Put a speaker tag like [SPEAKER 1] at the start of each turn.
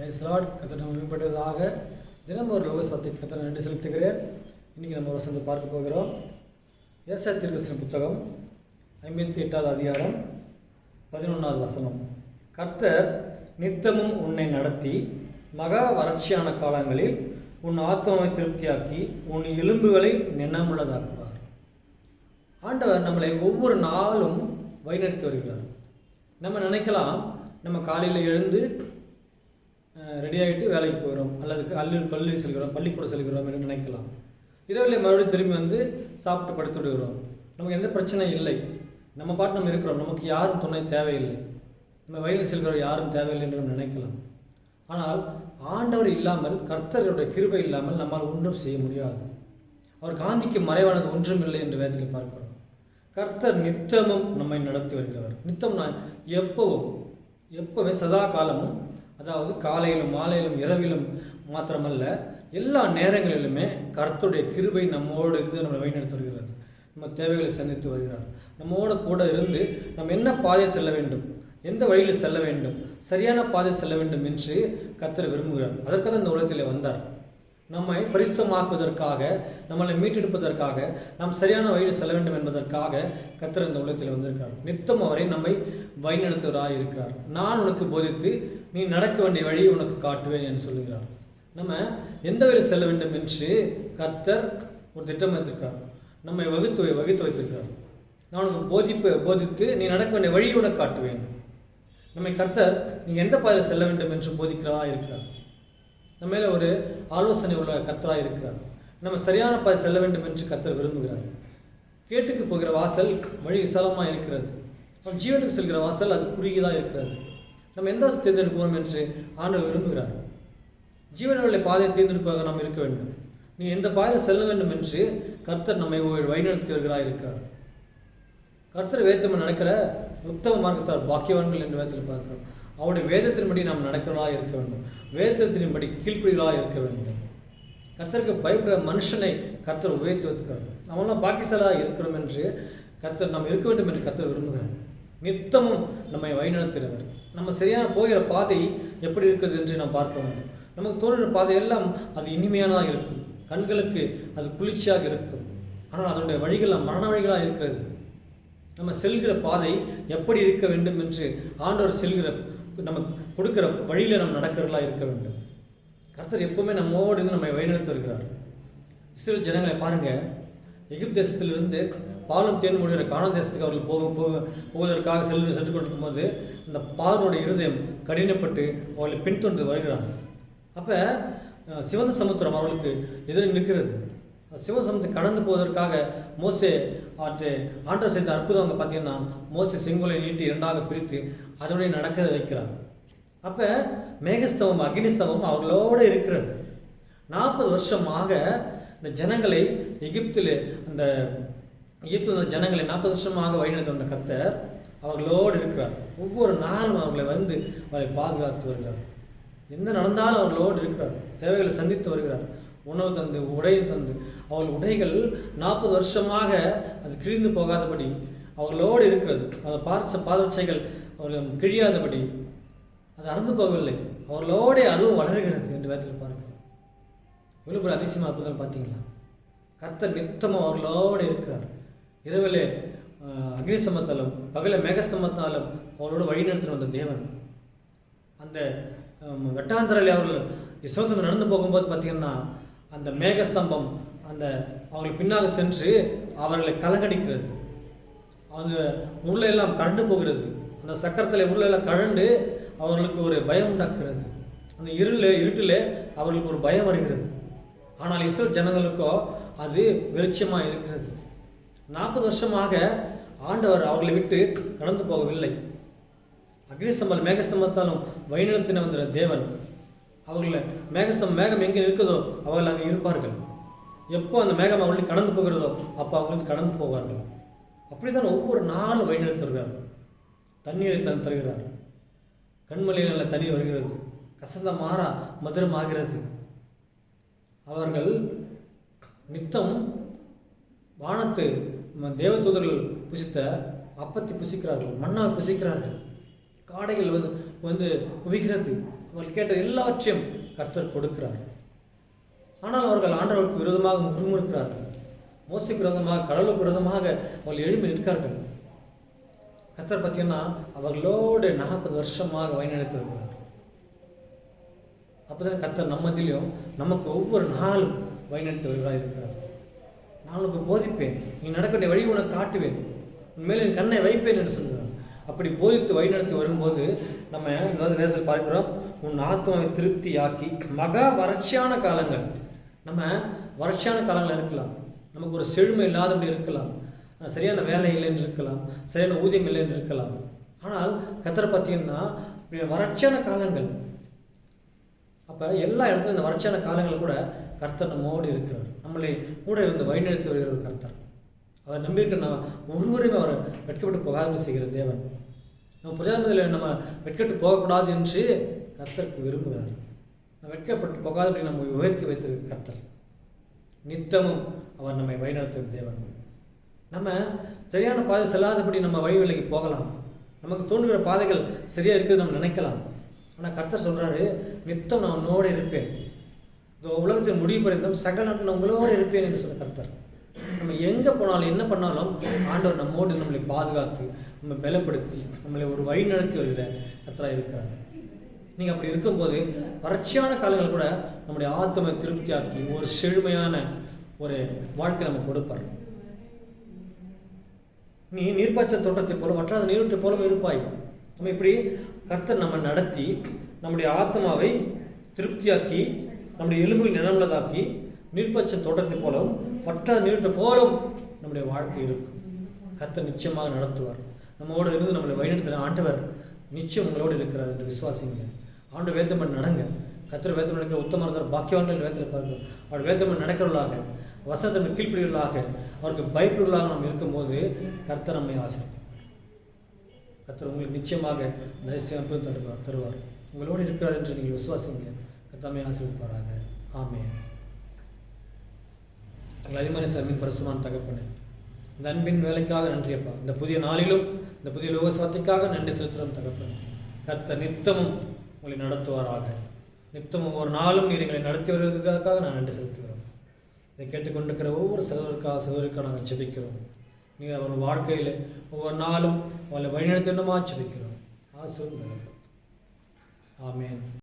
[SPEAKER 1] Price Lord மேம்பட்டதாக தினம் ஒரு லோக சத்தை கத்தனை நன்றி செலுத்துகிறேன். இன்றைக்கி நம்ம வசந்த பார்க்க போகிறோம். ஏசா திருகிருஷ்ண புத்தகம் ஐம்பத்தி எட்டாவது அதிகாரம் பதினொன்றாவது வசனம். கர்த்தர் நித்தமும் உன்னை நடத்தி மகா வறட்சியான காலங்களில் உன் ஆத்மாவை திருப்தியாக்கி உன் எலும்புகளை நினமுள்ளதாக்குவார். ஆண்டவர் நம்மளை ஒவ்வொரு நாளும் வழிநடத்தி வருகிறார். நம்ம நினைக்கலாம் நம்ம காலையில் எழுந்து ரெடி ஆகிட்டு வேலைக்கு போகிறோம் அல்லது கல்லூரி கல்லூரி செல்கிறோம் பள்ளிக்கூடம் செல்கிறோம் என்று நினைக்கலாம். இரவில் மறுபடியும் திரும்பி வந்து சாப்பிட்டு படுத்து விடுகிறோம். நமக்கு எந்த பிரச்சனையும் இல்லை. நம்ம பாட்டு நம்ம இருக்கிறோம். நமக்கு யாரும் துணை தேவையில்லை. நம்ம வயலில் செல்கிறோம் யாரும் தேவையில்லை என்று நம்ம நினைக்கலாம். ஆனால் ஆண்டவர் இல்லாமல் கர்த்தருடைய கிருபை இல்லாமல் நம்மால் ஒன்றும் செய்ய முடியாது. அவர் காந்திக்கு மறைவானது ஒன்றும் இல்லை என்று வேதத்தில் பார்க்கிறோம். கர்த்தர் நித்தமும் நம்மை நடத்தி வருகிறவர். நித்தம் நான் எப்பவும் எப்பவுமே சதா காலமும் அதாவது காலையிலும் மாலையிலும் இரவிலும் மாத்திரமல்ல எல்லா நேரங்களிலுமே கர்த்தருடைய கிருபை நம்மோடு இருந்து நம்மளை வழிநடத்தி வருகிறது. நம்ம தேவைகளை சந்தித்து வருகிறார். நம்மோட கூட இருந்து நம்ம என்ன பாதையில் செல்ல வேண்டும்? எந்த வழியில் செல்ல வேண்டும்? சரியான பாதையில் செல்ல வேண்டும் என்று கர்த்தர் விரும்புகிறார். அதற்காக இந்த உலகத்தில் வந்தார். நம்மை பரிசுத்தமாக்குவதற்காக நம்மளை மீட்டெடுப்பதற்காக நாம் சரியான வழியில் செல்ல வேண்டும் என்பதற்காக கர்த்தர் இந்த உலகத்தில் வந்திருக்கார். நித்தம் அவரை நம்மை வழிநடத்துவராக இருக்கிறார். நான் உனக்கு போதித்து நீ நடக்க வேண்டிய வழியை உனக்கு காட்டுவேன் என்று சொல்லுகிறார். நம்ம எந்த வழியில் செல்ல வேண்டும் என்று கர்த்தர் ஒரு திட்டம் வைத்திருக்கிறார். நம்மை வகுத்து வை- வகுத்து வைத்திருக்கிறார். நான் உனக்கு போதிப்பு போதித்து நீ நடக்க வேண்டிய வழியை உனக்கு காட்டுவேன். நம்மை கர்த்தர் நீ எந்த பாதையில் செல்ல வேண்டும் என்று போதிக்கிறதா இருக்கிறார். நம்ம மேலே ஒரு ஆலோசனை உள்ள கர்த்தராக இருக்கிறார். நம்ம சரியான பாதை செல்ல வேண்டும் என்று கர்த்தர் விரும்புகிறார். கேட்டுக்கு போகிற வாசல் வழி விசாலமாக இருக்கிறது. நம் ஜீவனுக்கு செல்கிற வாசல் அது குறுகியதாக இருக்கிறது. நம்ம எந்த தேர்ந்தெடுப்போம் என்று ஆண்டவர் விரும்புகிறார். ஜீவனுடைய பாதையை தேர்ந்தெடுப்பாக நாம் இருக்க வேண்டும். நீ எந்த பாதையில் செல்ல வேண்டும் என்று கர்த்தர் நம்மை ஒரு வழிநடத்தி வருகிறார் இருக்கிறார். கர்த்தர் வேத்தம் நடக்கிற உத்தம மார்க்கத்தார் பாக்கியவான்கள் என்று வேதத்தில் பார்க்கிறோம். அவருடைய வேதத்தின்படி நாம் நடக்கிறவர்களாக இருக்க வேண்டும். வேதத்தின்படி கீழ்ப்படிகளாக இருக்க வேண்டும். கர்த்தருக்கு பயப்படுற மனுஷனை கர்த்தர் உயர்த்தி வைத்துக்கிறார் நம்மளாம் பாக்கியசாலாக இருக்கிறோம் என்று கர்த்தர் நாம் இருக்க வேண்டும் என்று கர்த்தர் விரும்புகிறார். நித்தமும் நம்மை வழிநடத்துகிறவர். நம்ம சரியான போகிற பாதை எப்படி இருக்கிறது என்று நாம் பார்க்க வேண்டும். நமக்கு தோன்ற பாதையெல்லாம் அது இனிமையானதாக இருக்கும். கண்களுக்கு அது குளிர்ச்சியாக இருக்கும். ஆனால் அதனுடைய வழிகள் மரண வழிகளாக இருக்கிறது. நம்ம செல்கிற பாதை எப்படி இருக்க வேண்டும் என்று ஆண்டவர் செல்கிற நமக்கு கொடுக்குற வழியில் நம்ம நடக்கிறவர்களாக இருக்க வேண்டும். கர்த்தர் எப்பவுமே நம்மோடு இருந்து நம்மை வழிநடத்தி வருகிறார். இஸ்ரேல் ஜனங்களை பாருங்கள் எகிப்து தேசத்திலிருந்து பாலும் தேன் முடிகிற காண தேசத்துக்கு அவர்கள் போக போக போவதற்காக செல்வி சென்று கொண்டிருக்கும் போது அந்த பார்வனுடைய இருதயம் கடினப்பட்டு அவர்களை பின்தொடர்ந்து வருகிறாங்க அப்போ சிவந்த சமுத்திரம் அவர்களுக்கு எதிரே நிற்கிறது. சிவசமுத்திரம் கடந்து போவதற்காக மோசே ஆற்று ஆண்டவர் செய்த அற்புதம் அங்கே பார்த்தீங்கன்னா மோசே செங்கோலை நீட்டி இரண்டாக பிரித்து அதனுடைய நடக்க வைக்கிறார். அப்போ மேகஸ்தவம் அக்னிஸ்தவம் அவர்களோடு இருக்கிறது. நாற்பது வருஷமாக இந்த ஜனங்களை எகிப்தில் அந்த எகிப்து அந்த ஜனங்களை நாற்பது வருஷமாக வழிநடத்த வந்த கர்த்தர் அவர்களோடு இருக்கிறார். ஒவ்வொரு நாளும் அவர்களை வந்து அவரை பாதுகாத்து வருகிறார். எந்த நடந்தாலும் அவர்களோடு இருக்கிறார். தேவைகளை சந்தித்து வருகிறார். உணவு தந்து உடை தந்து அவள் உடைகள் நாற்பது வருஷமாக அது கிழிந்து போகாதபடி அவர்களோடு இருக்கிறது. அந்த பார்த்த பாதச்சைகள் அவர்கள் கிழியாதபடி அது அறந்து போகவில்லை. அவர்களோடே அதுவும் வளர்கிறது என்று வேதத்தில் பாருங்கள். எவ்வளோ பெரிய அதிசயம் அற்புதம் பார்த்தீங்களா? கர்த்தர் நித்தமும் அவர்களோடு இருக்கிறார். இரவிலே அக்னிசமத்தாலும் பகல மேகஸ்தமத்தாலும் அவர்களோடு வழிநடத்தின வந்த தேவன். அந்த ஆம், அவர்கள் இஸ்வத்தம் நடந்து போகும்போது பார்த்தீங்கன்னா அந்த மேகஸ்தம்பம் அந்த அவர்கள் பின்னால் சென்று அவர்களை கலங்கடிக்கிறது அவங்க உருளையெல்லாம் கண்டு போகிறது. அந்த சக்கரத்தில் உருளையெல்லாம் கழண்டு அவர்களுக்கு ஒரு பயம் உண்டாக்குகிறது. அந்த இருளில் இருட்டில் அவர்களுக்கு ஒரு பயம் வருகிறது. ஆனால் இஸ்ரேல் ஜனங்களுக்கோ அது வெளிச்சமாக இருக்கிறது. நாற்பது வருஷமாக ஆண்டவர் அவர்களை விட்டு கடந்து போகவில்லை. அக்னிஸ்தம்பல் மேகஸ்தம்பத்தாலும் வழிநடத்தின வந்த தேவன். அவர்களை மேகஸ்தம் மேகம் எங்கே இருக்குதோ அவர்கள் அங்கே இருப்பார்கள். எப்போ அந்த மேகம் அவங்களுக்கு கடந்து போகிறதோ அப்போ அவங்களுக்கு கடந்து போவார்கள். அப்படிதான் ஒவ்வொரு நாளும் வழிநடத்துகிறார் தண்ணீரை தன் தருகிறார். கண்மலையில் நல்ல தண்ணி வருகிறது. கசந்த மாறா மதுரம் ஆகிறது. அவர்கள் நித்தம் வானத்து தேவதூதர்கள் புசித்த அப்பத்தை புசிக்கிறார்கள். மண்ணாவை புசிக்கிறார்கள். காடைகள் வந்து வந்து குவிக்கிறது அவர்கள் கேட்ட எல்லாவற்றையும் கர்த்தர் கொடுக்கிறார்கள் ஆனால் அவர்கள் ஆண்டவருக்கு விரோதமாக முறுமுறுக்கிறார்கள். மோசைக்கு விரோதமாக கடவுளுக்கு விரோதமாக அவர்கள் எழுப்பி நிற்கிறார்கள். கத்தர் பார்த்தீங்கன்னா அவர்களோடு நாற்பது வருஷமாக வழிநடத்திருக்கிறார் அப்போதான் கத்தர் நம்மதிலையும் நமக்கு ஒவ்வொரு நாளும் வழிநடத்தி வருகிறார் இருக்கிறார். நான் உனக்கு போதிப்பேன். நீ நடக்க வேண்டிய வழி உனக்கு காட்டுவேன். உண்மையில் என் கண்ணை வைப்பேன் என்று சொல்கிறார். அப்படி போதித்து வழிநடத்தி வரும்போது நம்ம இந்த நேரத்தில் பார்க்கிறோம் உன் ஆத்மாவை திருப்தியாக்கி மகா வறட்சியான காலங்கள் நம்ம வறட்சியான காலங்கள் இருக்கலாம். நமக்கு ஒரு செழுமை இல்லாதபடி இருக்கலாம். சரியான வேலை இல்லைன்னு இருக்கலாம். சரியான ஊதியம் இல்லைன்னு இருக்கலாம். ஆனால் கத்தரை பார்த்தீங்கன்னா வறட்சியான காலங்கள். அப்போ எல்லா இடத்துலையும் இந்த வறட்சியான காலங்கள் கூட கர்த்தர் நம்மோடு இருக்கிறார். நம்மளை கூட இருந்து வழிநடத்தி வருகிற ஒரு கர்த்தர். அவர் நம்பியிருக்கிற நம்ம ஒருவரையும் அவர் வெட்கப்பட்டு போகாமல் செய்கிற தேவன். நம்ம பிரஜாபதியில் நம்ம வெட்கப்பட்டு போகக்கூடாது என்று கர்த்தருக்கு விரும்புகிறார். வெட்கப்பட்டு போகாதபடி நம்ம உயர்த்தி வைத்திருக்க கர்த்தர். நித்தமும் அவர் நம்மை வழிநடத்தும் தேவன். நம்ம சரியான பாதை செல்லாதபடி நம்ம வழி விலகி போகலாம். நமக்கு தோன்றுகிற பாதைகள் சரியாக இருக்குது நம்ம நினைக்கலாம். ஆனால் கர்த்தர் சொல்கிறாரு நித்தம் நான் உன்னோடு இருப்பேன். இதோ உலகத்தின் முடிவு பரிந்தும் சகல நான் உங்களோடு இருப்பேன் என்று சொல்ல கர்த்தர். நம்ம எங்கே போனாலும் என்ன பண்ணாலும் ஆண்டவர் நம்மோடு நம்மளை பாதுகாத்து நம்ம பலப்படுத்தி நம்மளை ஒரு வழி நடத்தி வருகிற கத்தராக இருக்கிறார். நீங்கள் அப்படி இருக்கும்போது வறட்சியான காலங்கள் கூட நம்முடைய ஆத்ம திருப்தியாக்கி ஒரு செழுமையான ஒரு வாழ்க்கை நம்ம கொடுப்பார். நீ நீர்ப்பாய்ச்சல் தோட்டத்தை போல வற்றாத நீரூற்றை போல இருப்பாய். நம்ம இப்படி கர்த்தர் நம்ம நடத்தி நம்முடைய ஆத்மாவை திருப்தியாக்கி நம்முடைய எலும்புகள் நிலமுள்ளதாக்கி நீர்ப்பாய்ச்சல் தோட்டத்தை போலவும் வற்றாத நீரூற்றை போலும் நம்முடைய வாழ்க்கை இருக்கும். கர்த்தர் நிச்சயமாக நடத்துவார். நம்மோடு இருந்து நம்மளை வழிநடத்துகிற ஆண்டவர் நிச்சயம் உங்களோடு இருக்கிறார் என்று விசுவாசிங்க ஆண்டு வேத்தமன் நடங்க. கத்திர வேத்தமன் நடக்கிற உத்தமரத்தர் பாக்கியவான்கள் வேத்தில் பார்க்கிறோம் அவர் வேத்தமன் நடக்கிறவர்களாக வசனத்தை கீழ்ப்பிடிகளாக அவருக்கு பயப்படுகளாக நாம் இருக்கும்போது கர்த்தர் நம்மை ஆசிரியர் கர்த்தர் உங்களுக்கு நிச்சயமாக தரிசனம் தருவார் தருவார். உங்களோடு இருக்கிறார் என்று நீங்கள் விசுவாசிங்க. கர்த்தமை ஆசிரியப்பாராக ஆமே எங்கள் அதிகமான சாமி பரிசுமான தகப்பனே இந்த அன்பின் வேலைக்காக நன்றியப்பா இந்த புதிய நாளிலும் இந்த புதிய லோகஸ்வாத்திற்காக நன்றி செலுத்துகிறோம் தகப்பன். கர்த்தர் நித்தமும் உங்களை நடத்துவாராக. நித்தம் ஒவ்வொரு நாளும் நீர் எங்களை நடத்தி வருவதற்காக நான் நன்றி செலுத்துகிறோம். இதை கேட்டுக்கொண்டிருக்கிற ஒவ்வொரு சகோதரருக்காக சகோதரிக்காக நாங்கள் ஜெபிக்கிறோம். நீங்கள் அவர் வாழ்க்கையில் ஒவ்வொரு நாளும் அவளை வழிநடத்தணுமா ஜெபிக்கிறோம். ஆசிர்வதிக்கிறோம் ஆமேன்.